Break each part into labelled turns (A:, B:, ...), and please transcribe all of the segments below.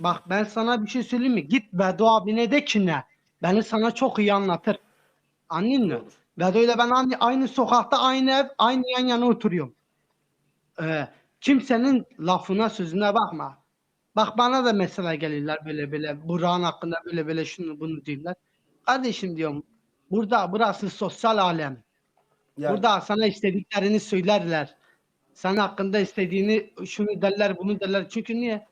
A: bak ben sana bir şey söyleyeyim mi? Git Bedo abine de ki ne? Beni sana çok iyi anlatır. Anladın mı? Bedo ile ben aynı, aynı sokakta, aynı ev, aynı yan yana oturuyorum. Ee, kimsenin lafına sözüne bakma. Bak bana da mesela gelirler böyle böyle Burak'ın hakkında böyle böyle şunu bunu diyorlar. Kardeşim diyorum burada burası sosyal alem.
B: Yani,
A: Burada sana istediklerini söylerler. Sana hakkında istediğini şunu derler bunu derler. Çünkü niye?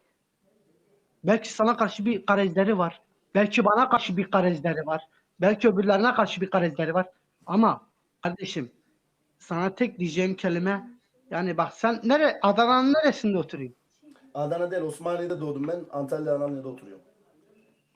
A: Belki sana karşı bir garezleri var. Belki bana karşı bir garezleri var. Belki öbürlerine karşı bir garezleri var. Ama kardeşim sana tek diyeceğim kelime yani bak sen nere Adana'nın neresinde oturuyorsun?
B: Adana değil Osmaniye'de doğdum ben. Antalya Anamlı'da oturuyorum.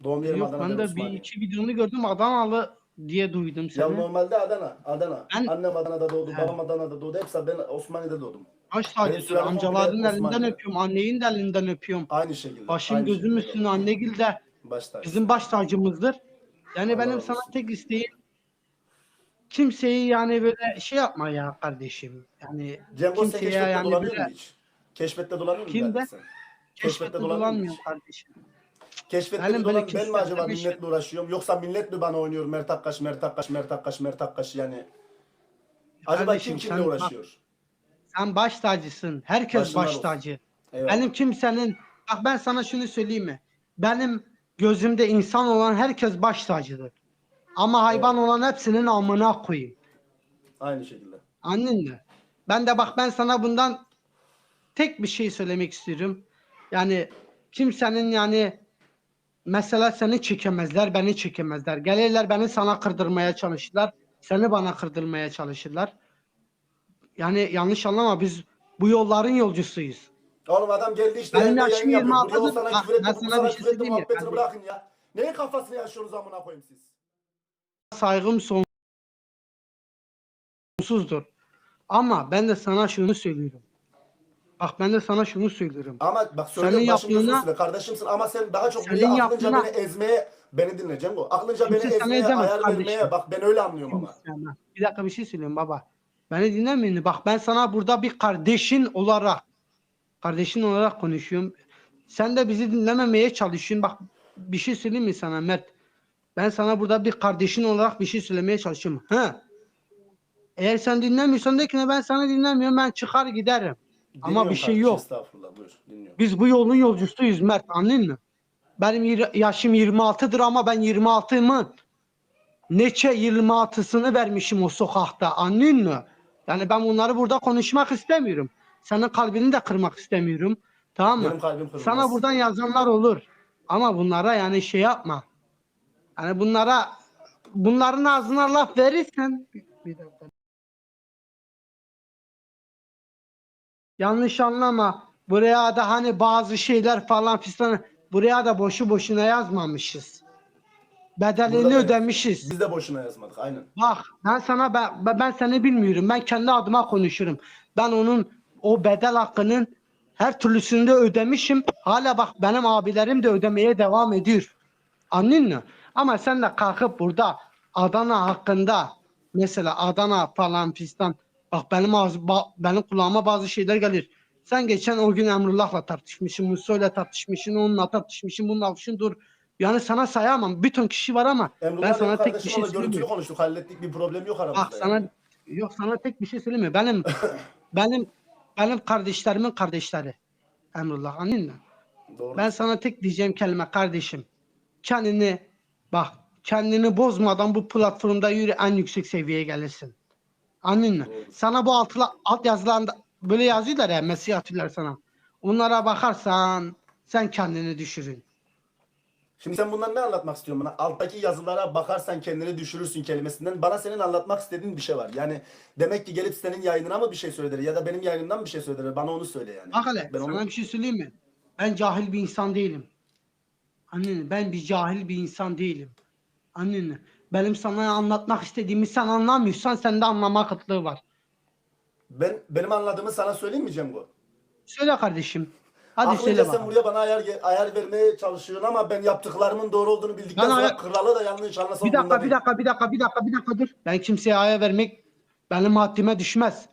B: Doğum yerim
A: Yok
B: Adana
A: ben de bir
B: Osmaniye.
A: iki videonu gördüm Adanalı diye duydum
B: Ya
A: seni.
B: normalde Adana. Adana.
A: Ben-
B: Annem Adana'da doğdu.
A: He.
B: Babam Adana'da doğdu. Hepsi ben Osmaniye'de doğdum.
A: Tacıdır.
B: sülalem
A: Amcaların elinden öpüyorum. Annenin de elinden öpüyorum.
B: Aynı şekilde.
A: Başın
B: aynı
A: gözüm
B: şekilde
A: üstüne annegil de
B: Baş tacı.
A: bizim baş tacımızdır. Yani
B: Allah
A: benim
B: razı
A: sana
B: olsun.
A: tek isteğim kimseyi yani böyle şey yapma ya kardeşim. Yani
B: Cengo
A: kimseye
B: keşfette
A: yani böyle
B: hiç? Keşfette dolanıyor musun?
A: Kimde? keşfette dolanmıyorum
B: musun?
A: kardeşim.
B: Mi
A: böyle
B: dolan ben mi acaba
A: bir şey-
B: milletle uğraşıyorum yoksa millet mi bana oynuyor Mert Akkaş, Mert Akkaş, Mert Akkaş, Mert Akkaş yani. Acaba
A: Kardeşim,
B: kim kimle uğraşıyor?
A: Sen baş tacısın. Herkes baş tacı. Benim kimsenin bak ben sana şunu söyleyeyim mi? Benim gözümde insan olan herkes baş tacıdır. Ama hayvan olan hepsinin amına koyayım.
B: Aynı şekilde.
A: Anladın mı? Ben de bak ben sana bundan tek bir şey söylemek istiyorum. Yani kimsenin yani mesela seni çekemezler, beni çekemezler. Gelirler beni sana kırdırmaya çalışırlar. Seni bana kırdırmaya çalışırlar. Yani yanlış anlama biz bu yolların yolcusuyuz.
B: Oğlum adam geldi işte yayında
A: yaşım
B: yayın yapıyor.
A: 26
B: Buraya o
A: dır.
B: sana küfür etti,
A: ben
B: bu
A: sana bir şey söyleyeyim mi?
B: muhabbetini
A: Ben-
B: bırakın ya. Neyin kafasını yaşıyorsunuz amına koyayım siz?
A: Saygım sonsuzdur. Ama ben de sana şunu söylüyorum. Bak ben de sana şunu söylüyorum.
B: Ama bak söylüyorum
A: Senin yaptığına-
B: üstüne kardeşimsin ama sen daha çok
A: Senin
B: aklınca
A: yaptığına-
B: beni ezmeye beni dinle Cengo. Aklınca beni ezmeye, ayar
A: kardeşim.
B: vermeye bak ben öyle anlıyorum ama.
A: Bir dakika bir şey söyleyeyim baba. Beni dinlemiyor musun? Bak ben sana burada bir kardeşin olarak kardeşin olarak konuşuyorum. Sen de bizi dinlememeye çalışıyorsun. Bak bir şey söyleyeyim mi sana Mert? Ben sana burada bir kardeşin olarak bir şey söylemeye çalışıyorum. Ha? Eğer sen dinlemiyorsan de ki ben sana dinlemiyorum ben çıkar giderim. Ama bir şey yok.
B: Estağfurullah buyur dinliyorum.
A: Biz bu yolun yolcusuyuz Mert anladın mı? Benim yir- yaşım 26'dır ama ben 26'mın neçe 26'sını vermişim o sokakta anladın mı? Yani ben bunları burada konuşmak istemiyorum. Senin kalbini de kırmak istemiyorum. Tamam mı?
B: Benim kalbim kırılmaz.
A: Sana buradan yazanlar olur. Ama bunlara yani şey yapma. Yani bunlara bunların ağzına laf verirsen bir dakika. Yanlış anlama. Buraya da hani bazı şeyler falan fistan buraya da boşu boşuna yazmamışız. Bedelini
B: Burada da-
A: ödemişiz.
B: Biz de boşuna yazmadık aynen.
A: Bak ben sana ben, ben- ben seni bilmiyorum. Ben kendi adıma konuşurum. Ben onun o bedel hakkının her türlüsünü de ödemişim. Hala bak benim abilerim de ödemeye devam ediyor. Anladın mı? Ama sen de kalkıp burada Adana hakkında mesela Adana falan fistan bak benim ağız, ba- benim kulağıma bazı şeyler gelir. Sen geçen o gün Emrullah'la tartışmışsın, Muso'yla tartışmışsın, onunla tartışmışsın, bununla tartışmışsın, dur. Yani sana sayamam. Bir ton kişi var ama
B: Emrullah
A: ben sana tek bir şey söyleyeyim.
B: konuştuk hallettik bir problem yok aramızda.
A: Bak sana
B: yani.
A: yok sana tek bir şey söyleyeyim? Benim benim benim kardeşlerimin kardeşleri. Emrullah anladın mı?
B: Doğru.
A: Ben sana tek diyeceğim kelime kardeşim. Kendini bak kendini bozmadan bu platformda yürü en yüksek seviyeye gelirsin. Anladın mı? Sana bu altıla, alt yazılarında böyle yazıyorlar ya mesaj atıyorlar sana. Onlara bakarsan sen kendini düşürün.
B: Şimdi sen bundan ne anlatmak istiyorsun bana? Alttaki yazılara bakarsan kendini düşürürsün kelimesinden. Bana senin anlatmak istediğin bir şey var. Yani demek ki gelip senin yayınına mı bir şey söyler ya da benim yayınımdan mı bir şey söyler? Bana onu söyle yani.
A: Bak hele
B: Ben
A: sana
B: onu...
A: bir şey söyleyeyim mi? Ben cahil bir insan değilim. Mı? Ben bir cahil bir insan değilim. Mı? Benim sana anlatmak istediğimi sen anlamıyorsan sende anlama kıtlığı var.
B: Ben benim anladığımı sana söyleyeyim mi Cemgo?
A: Söyle kardeşim. Hadi
B: Aklınca
A: söyle
B: sen
A: bakalım.
B: buraya bana ayar, ayar vermeye çalışıyorsun ama ben yaptıklarımın doğru olduğunu bildikten
A: Ben
B: sonra
A: ayar-
B: kralı da yanlış anlasam
A: Bir dakika, bir dakika, bir dakika, bir dakika, bir dakika dur. Ben kimseye aya vermek benim haddime düşmez.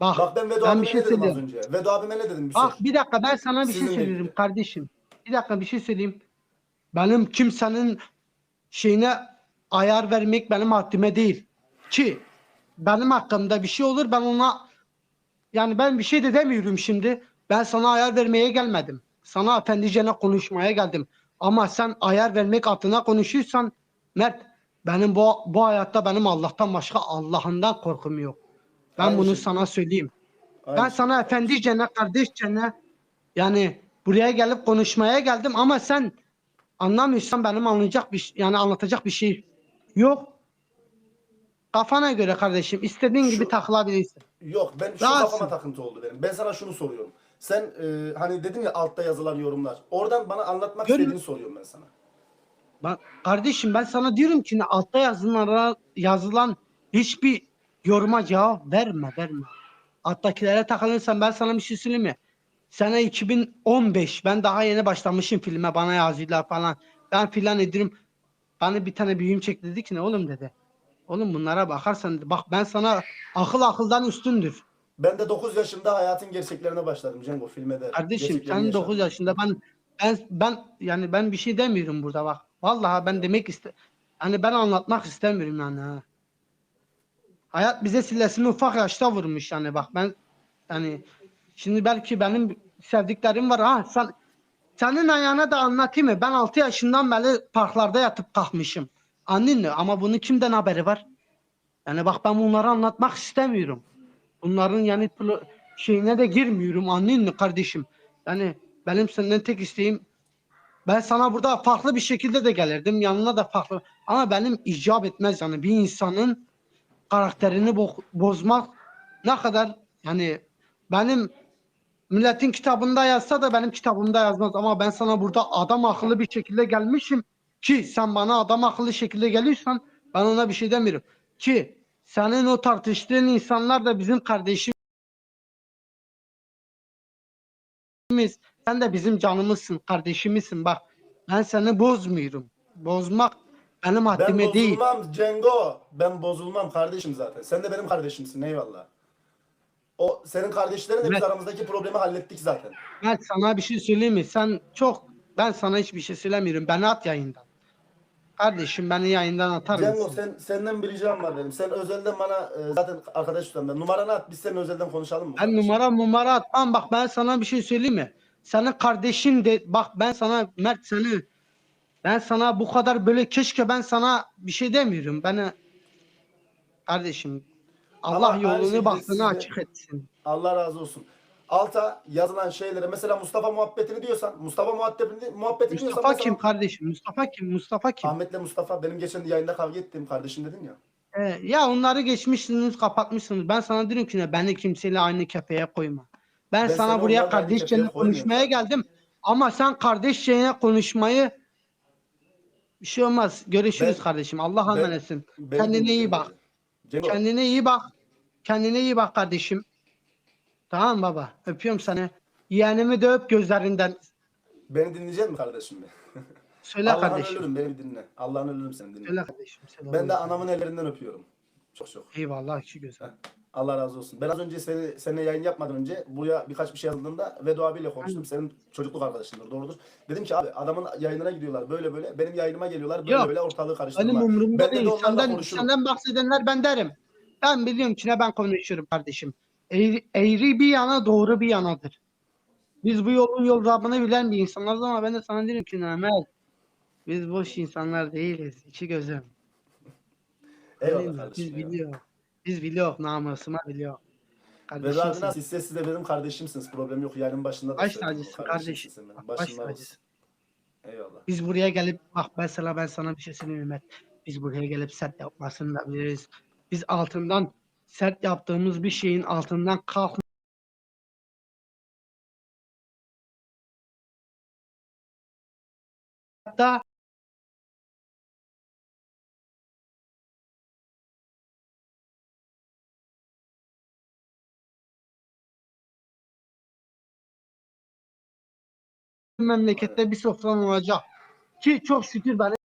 A: Bak,
B: Bak ben Vedo
A: ben
B: abime
A: bir şey
B: ne dedim az
A: söyleyeyim.
B: önce? Vedo abime ne dedim? Bir
A: Bak
B: sor.
A: bir dakika ben sana bir şey
B: Sizinle
A: söylüyorum
B: ilgili.
A: kardeşim. Bir bir dakika bir şey söyleyeyim. Benim kimsenin şeyine ayar vermek benim haddime değil. Ki benim hakkımda bir şey olur ben ona yani ben bir şey de demiyorum şimdi. Ben sana ayar vermeye gelmedim. Sana efendicene konuşmaya geldim. Ama sen ayar vermek adına konuşuyorsan Mert benim bu bu hayatta benim Allah'tan başka Allah'ından korkum yok. Ben
B: Aynı
A: bunu
B: şey.
A: sana söyleyeyim.
B: Aynı
A: Ben
B: şey.
A: sana efendicene, kardeşçene yani buraya gelip konuşmaya geldim ama sen anlamıyorsan benim anlayacak bir yani anlatacak bir şey yok. Kafana göre kardeşim istediğin
B: Şu-
A: gibi takılabilirsin.
B: Yok ben şu
A: Rahatsın.
B: kafama takıntı oldu benim. Ben sana şunu soruyorum. Sen e, hani dedin ya altta yazılan yorumlar. Oradan bana anlatmak
A: Görün-
B: istediğini soruyorum ben sana.
A: Ben, kardeşim ben sana diyorum ki ne, altta yazılan, yazılan hiçbir yoruma cevap verme verme. Alttakilere takılırsan ben sana bir şey söyleyeyim mi? Sene 2015 ben daha yeni başlamışım filme bana yazıyorlar falan. Ben filan ediyorum. Bana bir tane büyüğüm çekti dedi ki ne oğlum dedi. Oğlum bunlara bakarsan bak ben sana akıl akıldan üstündür.
B: Ben de 9 yaşında hayatın gerçeklerine başladım Cengo filme de.
A: Kardeşim sen 9
B: yaşadım.
A: yaşında ben ben ben yani ben bir şey demiyorum burada bak. Vallahi ben demek iste hani ben anlatmak istemiyorum yani ha. Hayat bize sillesini ufak yaşta vurmuş yani bak ben yani şimdi belki benim sevdiklerim var ha sen senin ayağına da anlatayım mı? Ben 6 yaşından beri parklarda yatıp kalkmışım. Mı? Ama bunun kimden haberi var? Yani bak ben bunları anlatmak istemiyorum. Bunların yani şeyine de girmiyorum mı kardeşim? Yani benim senden tek isteğim ben sana burada farklı bir şekilde de gelirdim. Yanına da farklı. Ama benim icap etmez yani bir insanın karakterini bo- bozmak ne kadar yani benim milletin kitabında yazsa da benim kitabımda yazmaz ama ben sana burada adam akıllı bir şekilde gelmişim ki sen bana adam akıllı şekilde geliyorsan ben ona bir şey demiyorum ki senin o tartıştığın insanlar da bizim kardeşimiz sen de bizim canımızsın kardeşimizsin bak ben seni bozmuyorum bozmak benim
B: Ben
A: haddime değil
B: bozulmam Cengo. Ben bozulmam kardeşim zaten. Sen de benim kardeşimsin eyvallah. O senin kardeşlerin de biz aramızdaki problemi hallettik zaten.
A: Ben sana bir şey söyleyeyim mi? Sen çok ben sana hiçbir şey söylemiyorum. Beni at yayından. Kardeşim beni yayından atar mısın?
B: sen senden bir ricam var benim. Sen özelden bana e, zaten arkadaş tutan ben. Numaranı at biz senin özelden konuşalım mı?
A: Ben numara numara atmam. Bak ben sana bir şey söyleyeyim mi? Senin kardeşin de bak ben sana Mert seni ben sana bu kadar böyle keşke ben sana bir şey demiyorum. Bana kardeşim Allah
B: Ama aynı
A: yolunu
B: şekilde size-
A: açık etsin.
B: Allah razı olsun. Alta yazılan şeylere mesela Mustafa muhabbetini diyorsan Mustafa muhabbetini muhabbetini diyorsan
A: Mustafa
B: mesela-
A: kim kardeşim? Mustafa kim? Mustafa kim?
B: Ahmet'le Mustafa benim geçen yayında kavga ettiğim kardeşim dedin ya.
A: Ee, ya onları geçmişsiniz, kapatmışsınız. Ben sana diyorum ki ne, beni kimseyle aynı kefeye koyma. Ben,
B: Ben seni
A: sana buraya
B: aynı
A: kardeşçe
B: kefeye koymuyorum
A: konuşmaya geldim. Ama sen kardeşçe konuşmayı bir şey olmaz. Görüşürüz
B: Ben-
A: kardeşim. Allah
B: ben-
A: emanetsin.
B: Benim
A: Kendine iyi bak.
B: Cengo,
A: Kendine iyi bak. Kendine iyi bak kardeşim. Tamam baba. Öpüyorum seni. Yeğenimi de öp gözlerinden.
B: beni dinleyecek misin kardeşim?
A: Söyle
B: Allah'ın
A: kardeşim.
B: ölürüm beni bir dinle. Allah'ın ölürüm seni dinle.
A: Söyle kardeşim. Söyle
B: Ben de anamın ellerinden öpüyorum. Çok çok.
A: Eyvallah iki güzel.
B: Allah razı olsun. Ben az önce seni, seninle yayın yapmadan önce buraya birkaç bir şey yazıldığında Vedo abiyle konuştum. Senin çocukluk arkadaşındır doğrudur. Dedim ki abi adamın yayınına gidiyorlar böyle böyle. Benim yayınıma geliyorlar böyle
A: Yok.
B: böyle ortalığı karıştırma.
A: Benim umurumda
B: Ben de
A: değil.
B: onlarla
A: Senden,
B: konuşurum.
A: senden bahsedenler ben derim. Ben biliyorum ki ne ben konuşuyorum kardeşim. Eğri, eğri bir yana doğru bir yanadır. Biz bu yolun yol Rabbini bilen bir insanlarız ama ben de sana diyorum ki Mehmet biz boş insanlar değiliz. İki gözüm.
B: Eyvallah
A: Biz
B: kardeşim. eyvallah.
A: biliyor. Biz biliyor namusuma biliyor.
B: Abi
A: Kardeşimsin.
B: nasıl? Siz siz de benim kardeşimsiniz. Problem yok. Yayının başında da
A: Baş
B: söyledim.
A: tacısın kardeşim.
B: benim.
A: Baş
B: Başında
A: tacısın.
B: olsun. Eyvallah.
A: Biz buraya gelip bak mesela ben sana bir şey söyleyeyim Mehmet. Biz buraya gelip sert yapmasını da biliriz. Biz altından sert yaptığımız bir şeyin altından kalk da memlekette bir sofran olacak. Ki çok şükür benim